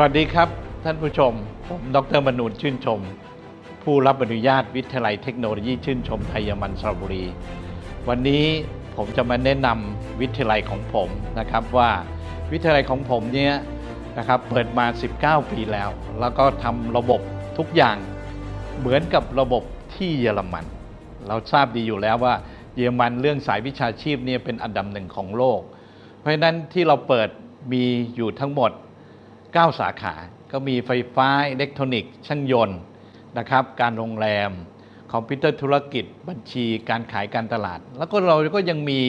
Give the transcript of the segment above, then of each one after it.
สวัสดีครับท่านผู้ชม ผมดรมนูนชื่นชม ผู้รับอนุญาตวิทยาลัยเทคโนโลยีชื่นชมไทยมันสระบุรี วันนี้ผมจะมาแนะนำวิทยาลัยของผมนะครับว่าวิทยาลัยของผมเนี่ยนะครับเปิดมา 19 ปีแล้ว แล้วก็ทำระบบทุกอย่างเหมือนกับระบบที่เยอรมัน เราทราบดีอยู่แล้วว่าเยอรมันเรื่องสายวิชาชีพเนี่ยเป็นอันดับหนึ่งของโลก เพราะฉะนั้นที่เราเปิดมีอยู่ทั้งหมด 9 สาขา ก็มีไฟฟ้าอิเล็กทรอนิกส์ช่างยนต์นะครับ การโรงแรม คอมพิวเตอร์ธุรกิจ บัญชี การขายการตลาด แล้วก็เราก็ยังมี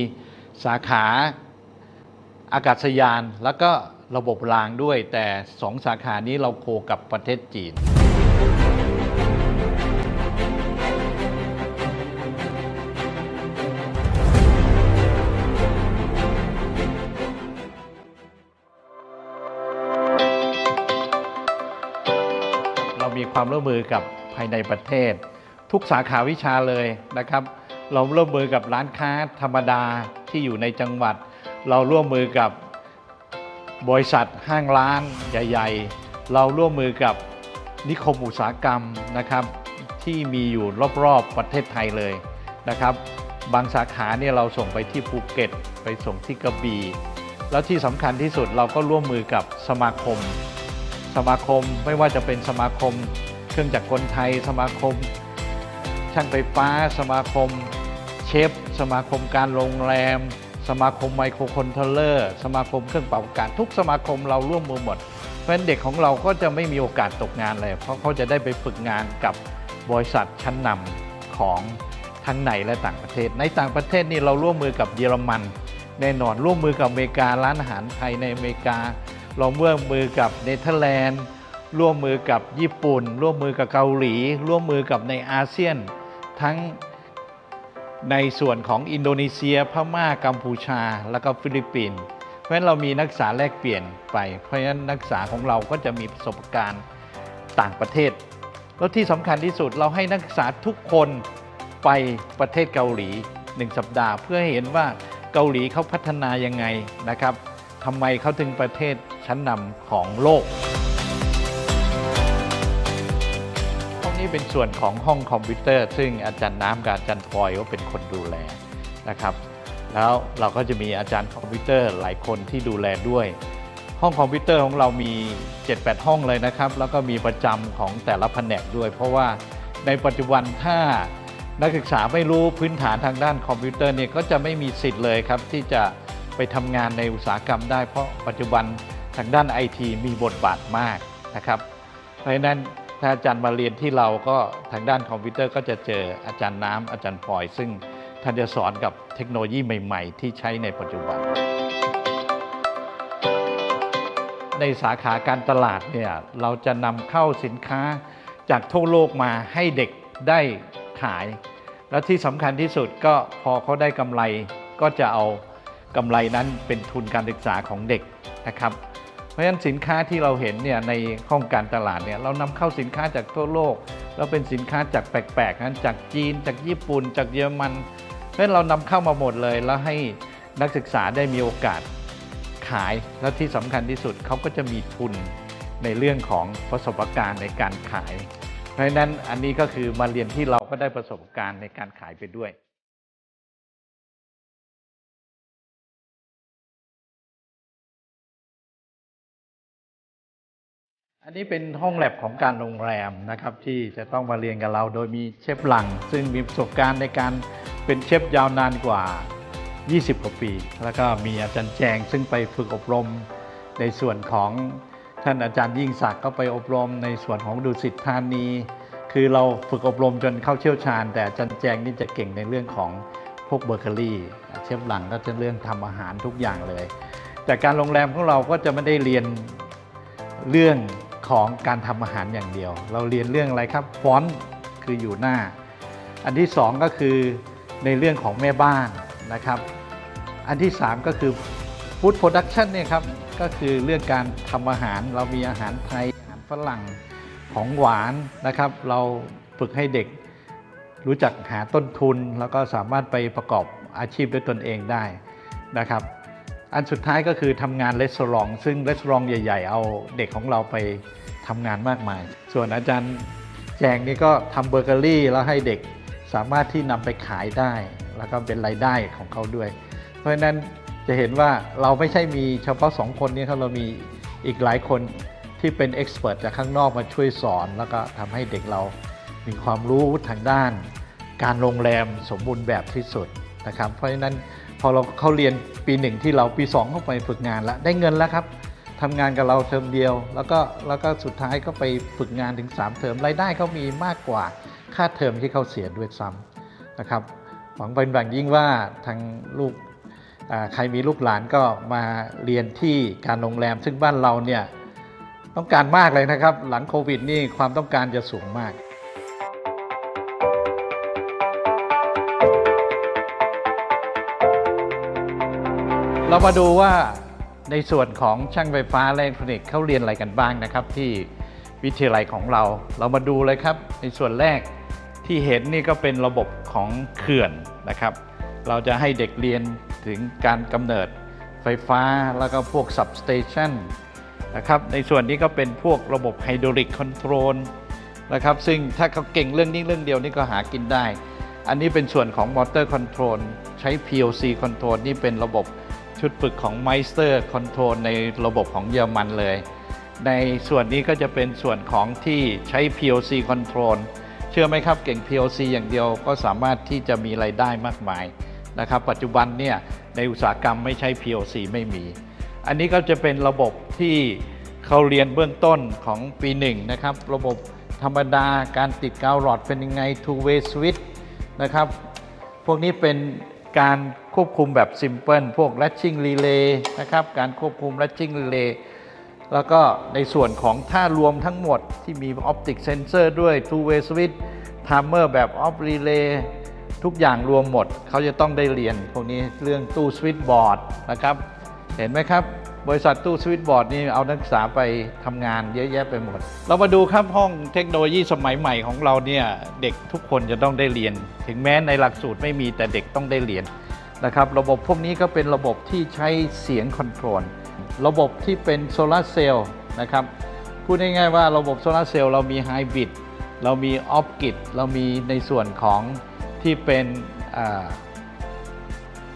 สาขาอากาศยาน แล้วก็ระบบรางด้วย แต่ 2 สาขานี้เราโคกับประเทศจีน ร่วมมือกับภายในประเทศ ทุกสาขาวิชาเลยนะครับ เราร่วมมือกับร้านค้าธรรมดาที่อยู่ในจังหวัด เราร่วมมือกับบริษัทห้างร้านใหญ่ ๆ เราร่วมมือกับนิคมอุตสาหกรรมนะครับ ที่มีอยู่รอบๆประเทศไทยเลยนะครับ บางสาขาเนี่ยเราส่งไปที่ภูเก็ต ไปส่งที่กระบี่แล้วที่สำคัญที่สุดเราก็ร่วมมือกับสมาคม สมาคมไม่ว่าจะเป็นสมาคม เครื่องจักรกลไทย สมาคม ช่างไฟฟ้า สมาคมเชฟ สมาคมการโรงแรม สมาคมไมโครคอนโทรลเลอร์ สมาคมเครื่องเป่าอากาศทุกสมาคมเราร่วมมือหมด เพราะฉะนั้นเด็กของเราก็จะไม่มีโอกาสตกงานเลย เพราะเขาจะได้ไปฝึกงานกับบริษัทชั้นนำของทั้งในและต่างประเทศ ในต่างประเทศนี่เราร่วมมือกับเยอรมันแน่นอนร่วมมือกับอเมริการ้านอาหารไทยในอเมริกา เราร่วมมือกับเนเธอร์แลนด์ ร่วมมือกับญี่ปุ่น ร่วมมือกับเกาหลี ร่วมมือกับในอาเซียน ทั้งในส่วนของอินโดนีเซียพม่ากัมพูชา แล้วก็ฟิลิปปินส์เพราะฉะนั้นเรามีนักศึกษาแลกเปลี่ยนไป เพราะฉะนั้นนักศึกษาของเราก็จะมีประสบการณ์ต่างประเทศ แล้วที่สำคัญที่สุดเราให้นักศึกษาทุกคนไปประเทศเกาหลี 1 สัปดาห์ เพื่อเห็นว่าเกาหลีเขาพัฒนายังไงนะครับทำไมเขาถึงประเทศชั้นนำของโลก นี้เป็นส่วนของห้องคอมพิวเตอร์ ซึ่งอาจารย์น้ำกับอาจารย์พลอยก็เป็นคนดูแลนะครับ แล้วเราก็จะมีอาจารย์คอมพิวเตอร์หลายคนที่ดูแลด้วย ห้องคอมพิวเตอร์ของเรามี 7-8 ห้องเลยนะครับ แล้วก็มีประจำของแต่ละแผนกด้วย เพราะว่าในปัจจุบันถ้านักศึกษาไม่รู้พื้นฐานทางด้านคอมพิวเตอร์เนี่ยก็จะไม่มีสิทธิ์เลยครับที่จะไปทำงานในอุตสาหกรรมได้ เพราะปัจจุบันทางด้านไอทีมีบทบาทมากนะครับ เพราะฉะนั้น ถ้าอาจารย์มาเรียนที่เราก็ทางด้านคอมพิวเตอร์ก็จะเจออาจารย์น้ำอาจารย์พลอย ซึ่งท่านจะสอนกับเทคโนโลยีใหม่ ๆ ที่ใช้ในปัจจุบัน ในสาขาการตลาดเนี่ยเราจะนำเข้าสินค้าจากทั่วโลกมาให้เด็กได้ขาย และที่สำคัญที่สุดก็พอเขาได้กำไรก็จะเอากำไรนั้นเป็นทุนการศึกษาของเด็กนะครับ เพราะฉะนั้นสินค้าที่เราเห็นเนี่ยในห้องการตลาดเนี่ยเรานำเข้าสินค้าจากทั่วโลก แล้วเป็นสินค้าจากแปลกๆนั้นจากจีน จากญี่ปุ่น จากเยอรมันเพราะฉะนั้นเรานำเข้ามาหมดเลย แล้วให้นักศึกษาได้มีโอกาสขายและที่สำคัญที่สุดเขาก็จะมีทุนในเรื่องของประสบการณ์ในการขาย เพราะฉะนั้นอันนี้ก็คือมาเรียนที่เราก็ได้ประสบการณ์ในการขายไปด้วย อันนี้เป็นห้องแลบของการโรงแรมนะครับที่จะต้องมาเรียนกับเราโดยมีเชฟหลัง ซึ่งมีประสบการณ์ในการเป็นเชฟยาวนานกว่า 20 กว่าปี แล้วก็มีอาจารย์แจง ซึ่งไปฝึกอบรมในส่วนของท่านอาจารย์ยิ่งศักดิ์ก็ไปอบรมในส่วนของดุสิตธานี คือเราฝึกอบรมจนเข้าเชี่ยวชาญ แต่อาจารย์แจงนี่จะเก่งในเรื่องของพวกเบเกอรี่ เชฟหลังก็จะเรื่องทำอาหารทุกอย่างเลย แต่การโรงแรมของเราก็จะไม่ได้เรียนเรื่อง ของการทำอาหารอย่างเดียว เราเรียนเรื่องอะไรครับฟอนต์คืออยู่หน้า อันที่สองก็คือในเรื่องของแม่บ้านนะครับ อันที่สามก็คือฟู้ดโปรดักชันเนี่ยครับก็คือเรื่องการทำอาหารเรามีอาหารไทยอาหารฝรั่งของหวานนะครับ เราฝึกให้เด็กรู้จักหาต้นทุน แล้วก็สามารถไปประกอบอาชีพด้วยตนเองได้นะครับ อันสุดท้ายก็คือทำงานรีสอร์ทซึ่งรีสอร์ทใหญ่ ๆ เอาเด็กของเราไปทำงานมากมาย ส่วนอาจารย์แจงนี่ก็ทำเบเกอรี่แล้วให้เด็กสามารถที่นำไปขายได้ แล้วก็เป็นรายได้ของเขาด้วย เพราะฉะนั้นจะเห็นว่าเราไม่ใช่มีเฉพาะสองคนนี้ครับเรามีอีกหลายคนที่เป็นเอ็กซ์เพรสจากข้างนอกมาช่วยสอน แล้วก็ทำให้เด็กเรามีความรู้ทางด้าน การโรงแรมสมบูรณ์แบบที่สุดนะครับ เพราะฉะนั้นพอเราเขาเรียน ปีหนึ่งที่เราปี2เข้าไปฝึกงานแล้วได้เงินแล้วครับทำงานกับเราเทอมเดียว แล้วก็แล้วก็สุดท้ายก็ไปฝึกงานถึง 3 เทอมรายได้เขามีมากกว่าค่าเทอมที่เขาเสียด้วยซ้ำนะครับหวังเป็นแบบยิ่งว่าทางลูกใครมีลูกหลานก็มาเรียนที่การโรงแรม ซึ่งบ้านเราเนี่ยต้องการมากเลยนะครับ หลังโควิดนี่ความต้องการจะสูงมาก เรามาดูว่าในส่วนของช่างไฟฟ้าและอิเล็กทรอนิกส์เขาเรียนอะไรกันบ้างนะครับ ที่วิทยาลัยของเรา เรามาดูเลยครับ ในส่วนแรกที่เห็นนี่ก็เป็นระบบของเขื่อนนะครับ เราจะให้เด็กเรียนถึงการกำเนิดไฟฟ้าแล้วก็พวก substation นะครับในส่วนนี้ก็เป็นพวกระบบไฮดรอลิกคอนโทรลนะครับซึ่งถ้าเขาเก่งเรื่องนี้เรื่องเดียวนี่ก็หากินได้ อันนี้เป็นส่วนของมอเตอร์คอนโทรลใช้ PLC Control นี่เป็นระบบ ชุดฝึกของ Meister Control ในระบบของเยอรมันเลย ในส่วนนี้ก็จะเป็นส่วนของที่ใช้ PLC Control เชื่อไหมครับเก่ง PLC อย่างเดียวก็สามารถที่จะมีไรายได้มากมายนะครับปัจจุบันเนี่ยในอุตสาหกรรมไม่ใช้ PLC ไม่มี อันนี้ก็จะเป็นระบบที่เขาเรียนเบื้องต้นของปีหนึ่งนะครับ ระบบธรรมดาการติดกาวหลอดเป็นยังไง two way switch นะครับ พวกนี้เป็น การควบคุมแบบซิมเพิลพวก latching relay นะครับ การควบคุม latching relay แล้วก็ในส่วนของท่ารวมทั้งหมดที่มี optic sensor ด้วย two way switch timer แบบ off relay ทุกอย่างรวมหมด เขาจะต้องได้เรียนพวกนี้เรื่องตู้สวิตช์บอร์ดนะครับ เห็นไหมครับ บริษัทตู้สวิตบอร์ดนี่เอานักศึกษาไปทำงานเยอะแยะไปหมด เรามาดูครับห้องเทคโนโลยีสมัยใหม่ของเราเนี่ยเด็กทุกคนจะต้องได้เรียน ถึงแม้ในหลักสูตรไม่มีแต่เด็กต้องได้เรียนนะครับระบบพวกนี้ก็เป็นระบบที่ใช้เสียงคอนโทรลระบบที่เป็นโซลาร์เซลล์นะครับพูดง่ายๆว่าระบบโซลาร์เซลล์เรามีไฮบริดเรามีออฟกิดเรามีในส่วนของที่เป็นอ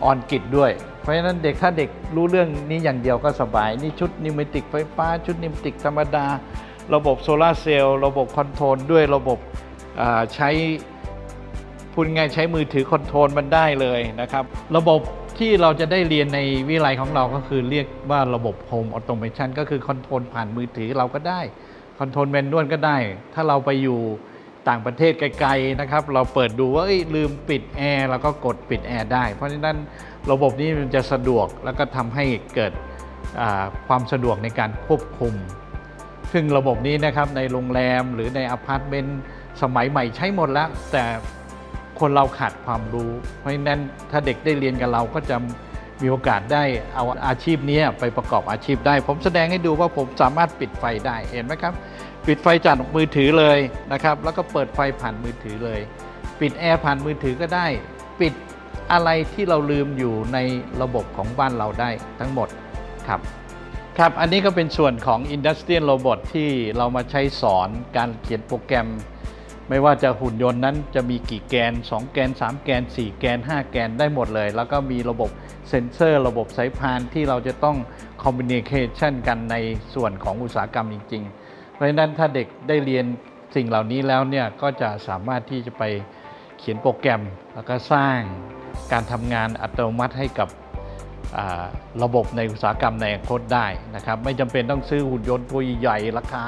อนกิดด้วย เพราะฉะนั้นเด็กถ้าเด็กรู้เรื่องนี้อย่างเดียวก็สบาย นี่ชุดนิวเมติกไฟฟ้า ชุดนิวเมติกธรรมดา ระบบโซลาเซลล์ระบบคอนโทรลด้วยระบบใช้พูดง่ายใช้มือถือคอนโทรลมันได้เลยนะครับ ระบบที่เราจะได้เรียนในวิทยาลัยของเราก็คือเรียกว่าระบบ Home Automation ก็คือคอนโทรลผ่านมือถือเราก็ได้คอนโทรลแมนนวลก็ได้ ถ้าเราไปอยู่ต่างประเทศไกลๆนะครับ เราเปิดดูว่าลืมปิดแอร์เราก็กดปิดแอร์ได้ เพราะฉะนั้น ระบบนี้มันจะสะดวกแล้วก็ทำให้เกิดความสะดวกในการควบคุม ซึ่งระบบนี้นะครับในโรงแรมหรือในอพาร์ตเมนต์สมัยใหม่ใช้หมดแล้ว แต่คนเราขาดความรู้ เพราะฉะนั้นถ้าเด็กได้เรียนกับเราก็จะมีโอกาสได้เอาอาชีพนี้ไปประกอบอาชีพได้ ผมแสดงให้ดูว่าผมสามารถปิดไฟได้เห็นไหมครับ ปิดไฟจากมือถือเลยนะครับ แล้วก็เปิดไฟผ่านมือถือเลย ปิดแอร์ผ่านมือถือก็ได้ ปิด อะไรที่เราลืมอยู่ในระบบของบ้านเราได้ทั้งหมดครับครับ อันนี้ก็เป็นส่วนของ Industrial Robot ที่เรามาใช้สอนการเขียนโปรแกรม ไม่ว่าจะหุ่นยนต์นั้นจะมีกี่แกน 2 แกน 3 แกน 4 แกน 5 แกนได้หมดเลย แล้วก็มีระบบเซ็นเซอร์ ระบบสายพานที่เราจะต้องคอมมิ n นิเคชันกันในส่วนของอุตสาหกรรมจริง ๆ เพราะฉะนั้นถ้าเด็กได้เรียนสิ่งเหล่านี้แล้วเนี่ยก็จะสามารถที่จะไป ขียนโปรแกรม แล้วก็สร้างการทำงานอัตโนมัติให้กับระบบในอุตสาหกรรมในอนาคตได้นะครับ ไม่จำเป็นต้องซื้อหุ่นยนต์ตัวใหญ่ราคา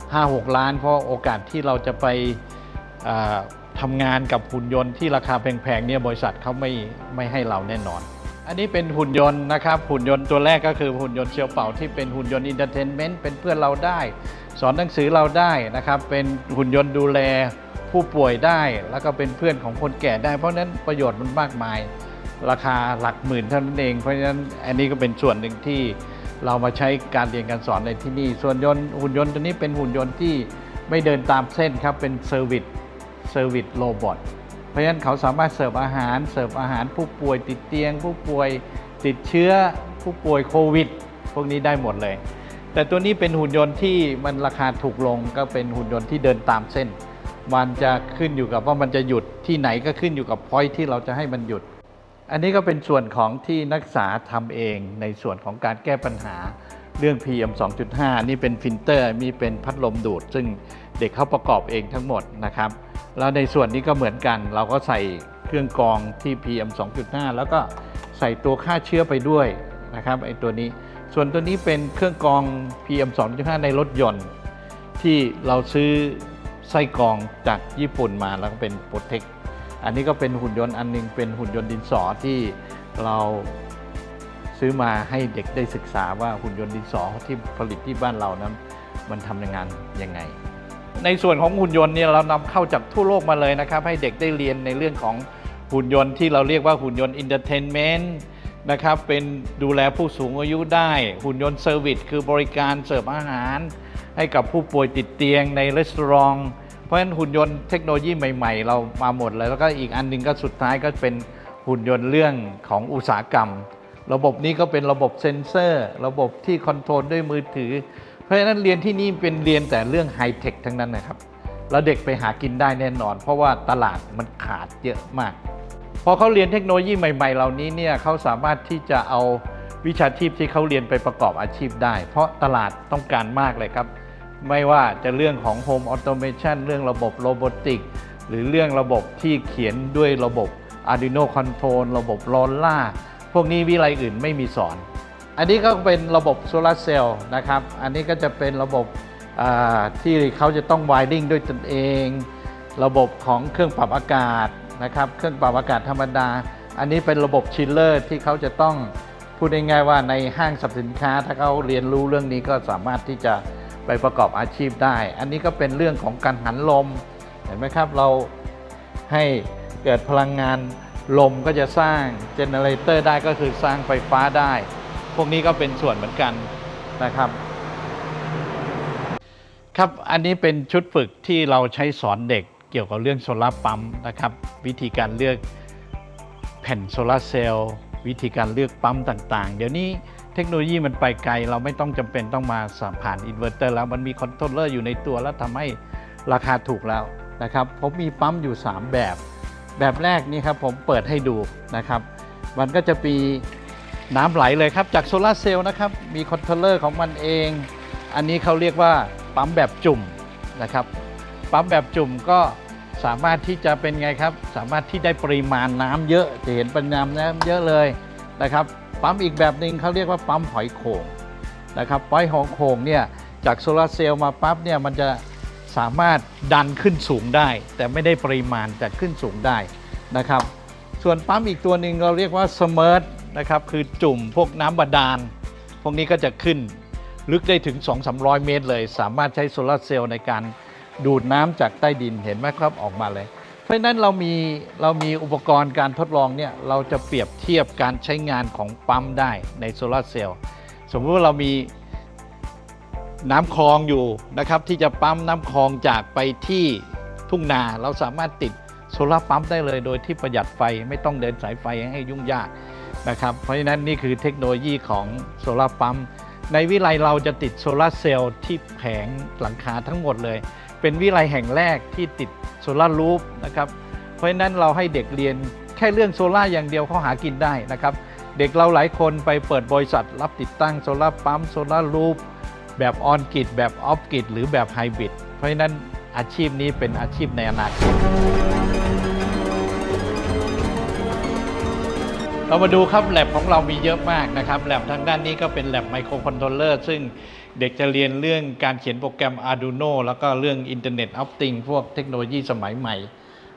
5-6 ล้าน เพราะโอกาสที่เราจะไปทำงานกับหุ่นยนต์ที่ราคาแพงๆเนี่ยบริษัทเขาไม่ไม่ให้เราแน่นอน อันนี้เป็นหุ่นยนต์นะครับ หุ่นยนต์ตัวแรกก็คือหุ่นยนต์เชียวเป่าที่เป็นหุ่นยนต์อินเตอร์เทนเมนต์เป็นเพื่อนเราได้ สอนหนังสือเราได้นะครับ เป็นหุ่นยนต์ดูแล ผู้ป่วยได้แล้วก็เป็นเพื่อนของคนแก่ได้ เพราะฉะนั้นประโยชน์มันมากมาย ราคาหลักหมื่นเท่านั้นเอง เพราะฉะนั้นอันนี้ก็เป็นส่วนหนึ่งที่เรามาใช้การเรียนการสอนในที่นี่ ส่วนยนต์หุ่นยนต์ตัวนี้เป็นหุ่นยนต์ที่ไม่เดินตามเส้นครับเป็นเซอร์วิสเซอร์วิสโรบอทเพราะฉะนั้นเขาสามารถเสิร์ฟอาหารเสิร์ฟอาหารผู้ป่วยติดเตียง ผู้ป่วยติดเชื้อ ผู้ป่วยโควิด พวกนี้ได้หมดเลย แต่ตัวนี้เป็นหุ่นยนต์ที่มันราคาถูกลงก็เป็นหุ่นยนต์ที่เดินตามเส้น มันจะขึ้นอยู่กับว่ามันจะหยุดที่ไหนก็ขึ้นอยู่กับพอยที่เราจะให้มันหยุด อันนี้ก็เป็นส่วนของที่นักศึกษาทำเองในส่วนของการแก้ปัญหาเรื่อง PM 2.5 นี่เป็นฟิลเตอร์มีเป็นพัดลมดูด ซึ่งเด็กเขาประกอบเองทั้งหมดนะครับ แล้วในส่วนนี้ก็เหมือนกัน เราก็ใส่เครื่องกรองที่ PM 2.5 แล้วก็ใส่ตัวฆ่าเชื้อไปด้วยนะครับไอ้ตัวนี้ ส่วนตัวนี้เป็นเครื่องกรอง PM 2.5 ในรถยนต์ ที่เราซื้อ ไส้กรองจากญี่ปุ่นมาแล้วก็เป็นโปรเทคอันนี้ก็เป็นหุ่นยนต์อันหนึงเป็นหุ่นยนต์ดินสอที่เราซื้อมาให้เด็กได้ศึกษาว่าหุ่นยนต์ดินสอที่ผลิตที่บ้านเรานั้น มันทำงานยังไง ในส่วนของหุ่นยนต์เนี่ยเรานำเข้าจากทั่วโลกมาเลยนะครับ ให้เด็กได้เรียนในเรื่องของหุ่นยนต์ที่เราเรียกว่าหุ่นยนต์อินเตอร์เทนเมนต์นะครับเป็นดูแลผู้สูงอายุได้ หุ่นยนต์เซอร์วิสคือบริการเสิร์ฟอาหาร ให้กับผู้ป่วยติดเตียงในรีสอร์ทเพราะฉะนั้นหุ่นยนต์เทคโนโลยีใหม่ๆ เรามาหมดเลย แล้วก็อีกอันหนึงก็สุดท้ายก็เป็นหุ่นยนต์เรื่องของอุตสาหกรรม ระบบนี้ก็เป็นระบบเซ็นเซอร์ ระบบที่คอนโทรลด้วยมือถือ เพราะฉะนั้นเรียนที่นี่เป็นเรียนแต่เรื่องไฮเทคทั้งนั้นนะครับแล้วเด็กไปหากินได้แน่นอน เพราะว่าตลาดมันขาดเยอะมาก พอเขาเรียนเทคโนโลยีใหม่ ๆ เหล่านี้เนี่ยเขาสามารถที่จะเอาวิชาชีพที่เขาเรียนไปประกอบอาชีพได้ เพราะตลาดต้องการมากเลยครับ ไม่ว่าจะเรื่องของ Home Automation เรื่องระบบโรบอติกหรือเรื่องระบบที่เขียนด้วยระบบ Arduino Control ระบบ l o l a พวกนี้วิไลอื่นไม่มีสอน อันนี้ก็เป็นระบบโซลาร์เซลล์นะครับ อันนี้ก็จะเป็นระบบที่เขาจะต้อง wiring ด้วยตนเอง ระบบของเครื่องปรับอากาศนะครับ เครื่องปรับอากาศธรรมดา อันนี้เป็นระบบชิลเลอร์ที่เขาจะต้องพูดง่ายๆว่าในห้างสรรพสินค้า ถ้าเขาเรียนรู้เรื่องนี้ก็สามารถที่จะ ไปประกอบอาชีพได้ อันนี้ก็เป็นเรื่องของการหันลม เห็นไหมครับเราให้เกิดพลังงานลมก็จะสร้างเจเนเรเตอร์ได้ก็คือสร้างไฟฟ้าได้ พวกนี้ก็เป็นส่วนเหมือนกันนะครับ ครับอันนี้เป็นชุดฝึกที่เราใช้สอนเด็กเกี่ยวกับเรื่องโซลาร์ปั๊มนะครับ วิธีการเลือกแผ่นโซลาร์เซลล์วิธีการเลือกปั๊มต่างๆ เดี๋ยวนี้ เทคโนโลยีมันไปไกล เราไม่ต้องจำเป็นต้องมาสามผ่านอินเวอร์เตอร์แล้วมันมีคอนโทรลเลอร์อยู่ในตัวแล้วทำให้ราคาถูกแล้วนะครับผมมีปั๊มอยู่ 3 แบบ แบบแรกนี่ครับผมเปิดให้ดูนะครับ มันก็จะมีน้ำไหลเลยครับจากโซลาเซลล์นะครับมีคอนโทรลเลอร์ของมันเอง อันนี้เขาเรียกว่าปั๊มแบบจุ่มนะครับปั๊มแบบจุ่มก็สามารถที่จะเป็นไงครับ สามารถที่ได้ปริมาณน้ำเยอะจะเห็นปริมาณน้ำเยอะเลยนะครับ ปั๊มอีกแบบหนึ่งเขาเรียกว่าปั๊มหอยโข่งนะครับปั๊มหอยโข่งเนี่ยจากโซลาร์เซลล์มาปั๊บเนี่ยมันจะสามารถดันขึ้นสูงได้ แต่ไม่ได้ปริมาณแต่ขึ้นสูงได้นะครับ ส่วนปั๊มอีกตัวหนึ่งเราเรียกว่าสมิร์ทนะครับคือจุ่มพวกน้ำบาดาล พวกนี้ก็จะขึ้นลึกได้ถึง 2-300 เมตรเลย สามารถใช้โซลาร์เซลล์ในการดูดน้ำจากใต้ดินเห็นไหมครับออกมาเลย เพราะฉะนั้นเรามีเรามีอุปกรณ์การทดลองเนี่ยเราจะเปรียบเทียบการใช้งานของปั๊มได้ในโซลาร์เซลล์สมมติว่าเรามีน้ำคลองอยู่นะครับ ที่จะปั๊มน้ำคลองจากไปที่ทุ่งนาเราสามารถติดโซลาร์ปั๊มได้เลย โดยที่ประหยัดไฟไม่ต้องเดินสายไฟให้ยุ่งยากนะครับ เพราะฉะนั้นนี่คือเทคโนโลยีของโซลาร์ปั๊มในวิไลเราจะติดโซลาร์เซลล์ที่แผงหลังคาทั้งหมดเลย เป็นวิไลแห่งแรกที่ติดโซลารูฟนะครับ เพราะฉะนั้นเราให้เด็กเรียนแค่เรื่องโซลาอย่างเดียวเขาหากินได้นะครับ เด็กเราหลายคนไปเปิดบริษัท รับติดตั้งโซลาปั๊มโซลารูฟแบบออนกิดแบบออฟกิดหรือแบบไฮบริดเพราะฉะนั้นอาชีพนี้เป็นอาชีพในอนาคตเรามาดูครับแ a บของเรามีเยอะมากนะครับแ a บทางด้านนี้ก็เป็นแ a บไมโครคอนโทรลเลอร์ซึ่ง เด็กจะเรียนเรื่องการเขียนโปรแกรม Arduino แล้วก็เรื่อง Internet of Things พวกเทคโนโลยีสมัยใหม่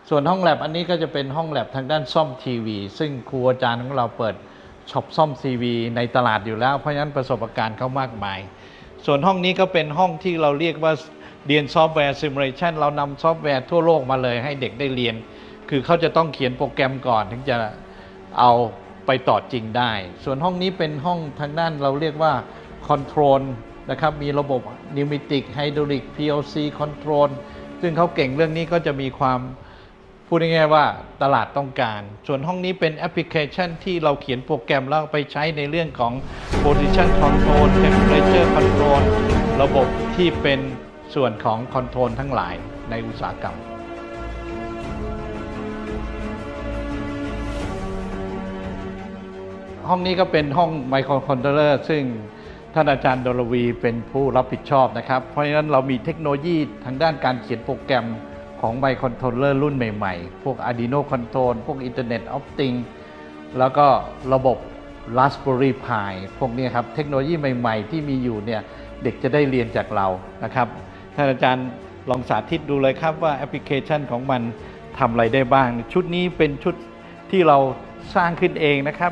ส่วนห้องแ a บอันนี้ก็จะเป็นห้องแ a บทางด้านซ่อมทีวี ซึ่งครูอาจารย์ของเราเปิดช็อปซ่อมทีวีในตลาดอยู่แล้ว เพราะฉะนั้นประสบการณ์เขามากมาย ส่วนห้องนี้ก็เป็นห้องที่เราเรียกว่าเรียนซอฟต์แวร์ซิมูเลชันเรานำซอฟต์แวร์ทั่วโลกมาเลยให้เด็กได้เรียน คือเขาจะต้องเขียนโปรแกรมก่อนถึงจะเอาไปต่อจริงได้ ส่วนห้องนี้เป็นห้องทางด้านเราเรียกว่าคอนโทรล นะครับมีระบบนิวมิติกไฮดรอลิก PLC คอนโทรลซึ่งเขาเก่งเรื่องนี้ก็จะมีความพูดง่ายๆว่าตลาดต้องการ ส่วนห้องนี้เป็นแอปพลิเคชันที่เราเขียนโปรแกรมแล้วไปใช้ในเรื่องของ position control temperature control ระบบที่เป็นส่วนของคอนโทรลทั้งหลายในอุตสาหกรรมห้องนี้ก็เป็นห้องไมโครคอนโทรลเลอร์ซึ่ง ท่านอาจารย์ดลวีเป็นผู้รับผิดชอบนะครับ เพราะฉะนั้นเรามีเทคโนโลยีทางด้านการเขียนโปรแกรมของไมโครคอนโทรลเลอร์รุ่นใหม่ๆ พวก Arduino Control พวก Internet of Things แล้วก็ระบบ Raspberry Pi พวกนี้ครับ เทคโนโลยีใหม่ๆ ที่มีอยู่เนี่ยเด็กจะได้เรียนจากเรานะครับ ท่านอาจารย์ลองสาธิตดูเลยครับว่าแอปพลิเคชันของมันทำอะไรได้บ้าง ชุดนี้เป็นชุดที่เราสร้างขึ้นเองนะครับ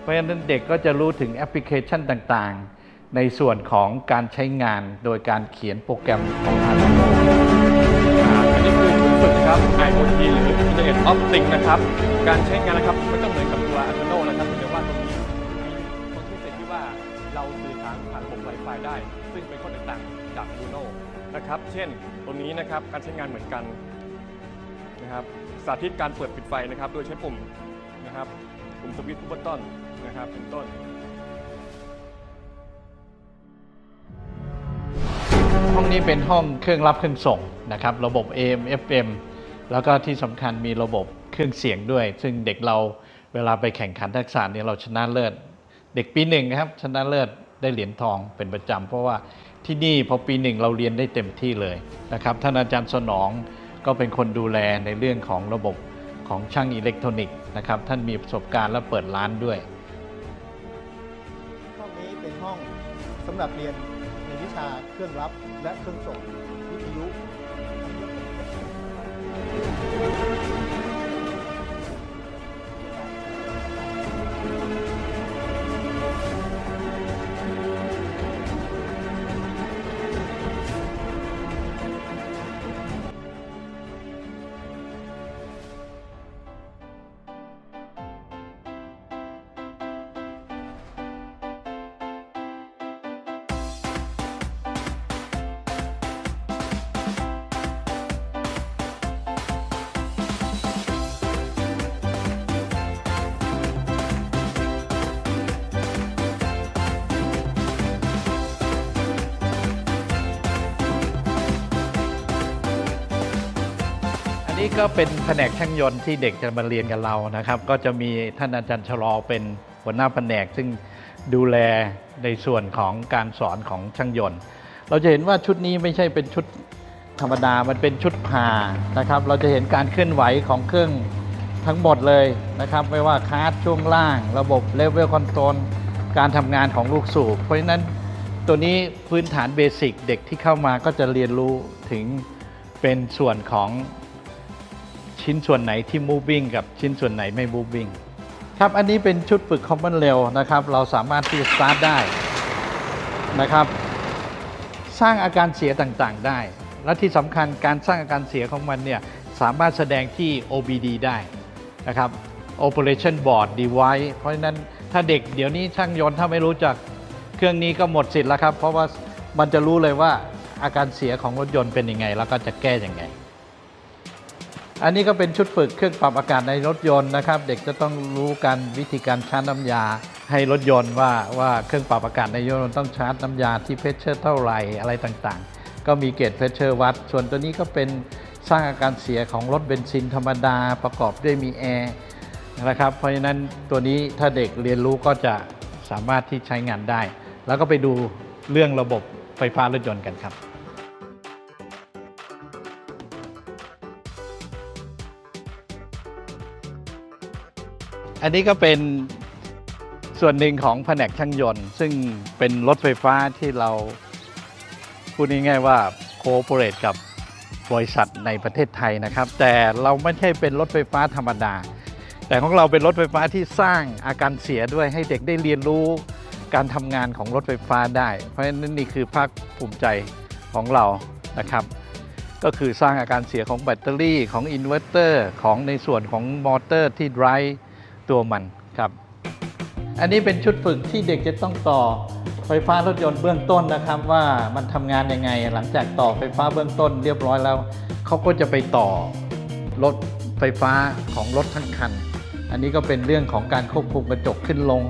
เพราะฉะนั้นเด็กก็จะรู้ถึงแอปพลิเคชันต่างๆ ในส่วนของการใช้งานโดยการเขียนโปรแกรมของ Arduino อ่าอันนี้คือชุดฝึกครับ IoT หรือ Internet of Things นะครับ การใช้งานนะครับไม่ต้องเหมือนกับตัว Arduino นะครับแต่ว่าตรงนี้มีตรงที่เสร็จที่ว่าเราสื่อสารผ่านระบบ Wi-Fi ได้ ซึ่งเป็นข้อแตกต่างจาก Arduino นะครับ เช่นตรงนี้นะครับการใช้งานเหมือนกันนะครับสาธิตการเปิดปิดไฟนะครับ โดยใช้ปุ่มนะครับปุ่มสวิตช์ปุ่มบัตตอนนะครับเป็นต้น ห้องนี้เป็นห้องเครื่องรับเครื่องส่งนะครับ ระบบ AM FM แล้วก็ที่สำคัญมีระบบเครื่องเสียงด้วย ซึ่งเด็กเราเวลาไปแข่งขันทักษะเนี่ยเราชนะเลิศ เด็กปีหนึ่งครับชนะเลิศได้เหรียญทองเป็นประจำเพราะว่าที่นี่พอปีหนึ่งเราเรียนได้เต็มที่เลยนะครับท่านอาจารย์สนองก็เป็นคนดูแลในเรื่องของระบบของช่างอิเล็กทรอนิกส์นะครับท่านมีประสบการณ์และเปิดร้านด้วย ห้องนี้เป็นห้องสำหรับเรียน ชาเครื่องรับและเครื่องส่งวิทยุ ก็เป็นแผนกช่างยนต์ที่เด็กจะมาเรียนกับเรานะครับ ก็จะมีท่านอาจารย์ชะลอเป็นหัวหน้าแผนก ซึ่งดูแลในส่วนของการสอนของช่างยนต์ เราจะเห็นว่าชุดนี้ไม่ใช่เป็นชุดธรรมดา มันเป็นชุดผ่านะครับ เราจะเห็นการเคลื่อนไหวของเครื่องทั้งหมดเลยนะครับ ไม่ว่าคาร์ดช่วงล่าง ระบบเลเวลคอนโทรลการทำงานของลูกสูบ เพราะฉะนั้นตัวนี้พื้นฐานเบสิกเด็กที่เข้ามาก็จะเรียนรู้ถึงเป็นส่วนของ ชิ้นส่วนไหนที่ moving กับชิ้นส่วนไหนไม่ moving ครับ อันนี้เป็นชุดฝึก common rail นะครับ เราสามารถที่จะ start ได้นะครับ สร้างอาการเสียต่างๆ ได้ และที่สำคัญการสร้างอาการเสียของมันเนี่ย สามารถแสดงที่ OBD ได้นะครับ Operation Board Device เพราะฉะนั้นถ้าเด็กเดี๋ยวนี้ช่างยนต์ถ้าไม่รู้จักเครื่องนี้ก็หมดสิทธิ์แล้วครับ เพราะว่ามันจะรู้เลยว่าอาการเสียของรถยนต์เป็นยังไง แล้วก็จะแก้ยังไง อันนี้ก็เป็นชุดฝึกเครื่องปรับอากาศในรถยนต์นะครับ เด็กจะต้องรู้กันวิธีการชาร์จน้ำยา ให้รถยนต์ว่าว่าเครื่องปรับอากาศในรถยนต์ต้องชาร์จน้ำยาที่เพชเชอร์เท่าไหร่อะไรต่างๆ ก็มีเกจเพชเชอร์วัด ส่วนตัวนี้ก็เป็นสร้างอาการเสียของรถเบนซินธรรมดาประกอบด้วยมีแอร์นะครับ เพราะฉะนั้นตัวนี้ถ้าเด็กเรียนรู้ก็จะสามารถที่ใช้งานได้ แล้วก็ไปดูเรื่องระบบไฟฟ้ารถยนต์กันครับ อันนี้ก็เป็นส่วนหนึ่งของแผนกช่างยนต์ ซึ่งเป็นรถไฟฟ้าที่เราพูดง่ายๆว่าโคโปเรตกับบริษัทในประเทศไทยนะครับ แต่เราไม่ใช่เป็นรถไฟฟ้าธรรมดา แต่ของเราเป็นรถไฟฟ้าที่สร้างอาการเสียด้วยให้เด็กได้เรียนรู้การทำงานของรถไฟฟ้าได้ เพราะฉะนั้นนี่คือภาคภูมิใจของเรานะครับ ก็คือสร้างอาการเสียของแบตเตอรี่ของอินเวอร์เตอร์ของในส่วนของมอเตอร์ที่ drive ตัวมันครับ อันนี้เป็นชุดฝึกที่เด็กจะต้องต่อไฟฟ้ารถยนต์เบื้องต้นนะครับ ว่ามันทำงานยังไง หลังจากต่อไฟฟ้าเบื้องต้นเรียบร้อยแล้วเขาก็จะไปต่อรถไฟฟ้าของรถทั้งคัน อันนี้ก็เป็นเรื่องของการควบคุมกระจกขึ้นลง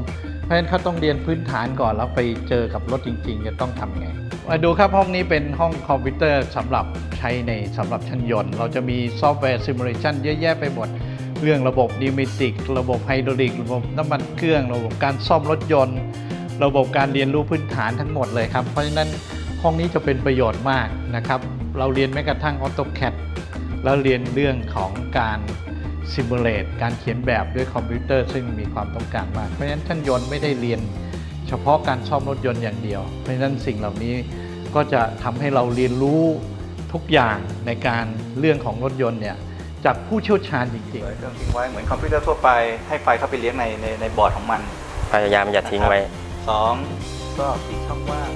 เพราะฉะนั้นเขาต้องเรียนพื้นฐานก่อนแล้วไปเจอกับรถจริง ๆ จะต้องทำไงมาดูครับห้องนี้เป็นห้องคอมพิวเตอร์สำหรับใช้ในสำหรับช่างยนต์ เราจะมีซอฟต์แวร์ซิมูเลชันเยอะแยะไปหมด เรื่องระบบนิมิติก ระบบไฮดรอลิก ระบบน้ำมันเครื่อง ระบบการซ่อมรถยนต์ ระบบการเรียนรู้พื้นฐานทั้งหมดเลยครับ เพราะฉะนั้นห้องนี้จะเป็นประโยชน์มากนะครับ เราเรียนแม้กระทั่ง AutoCAD แล้วเรียนเรื่องของการซิมูเลตการเขียนแบบด้วยคอมพิวเตอร์ซึ่งมีความต้องการมาก เพราะฉะนั้นช่างยนต์ไม่ได้เรียน เฉพาะการซ่อมรถยนต์อย่างเดียว เพราะฉะนั้นสิ่งเหล่านี้ก็จะทำให้เราเรียนรู้ทุกอย่างในการเรื่องของรถยนต์เนี่ย จากผู้เชี่ยวชาญจริงเปิดเครื่องทิ้งไว้เหมือนคอมพิวเตอร์ทั่วไปให้ไฟเข้าไปเลี้ยงในในในบอร์ดของมันพยายามอย่าทิ้งไว้ สองก็ปิดช่องว่าง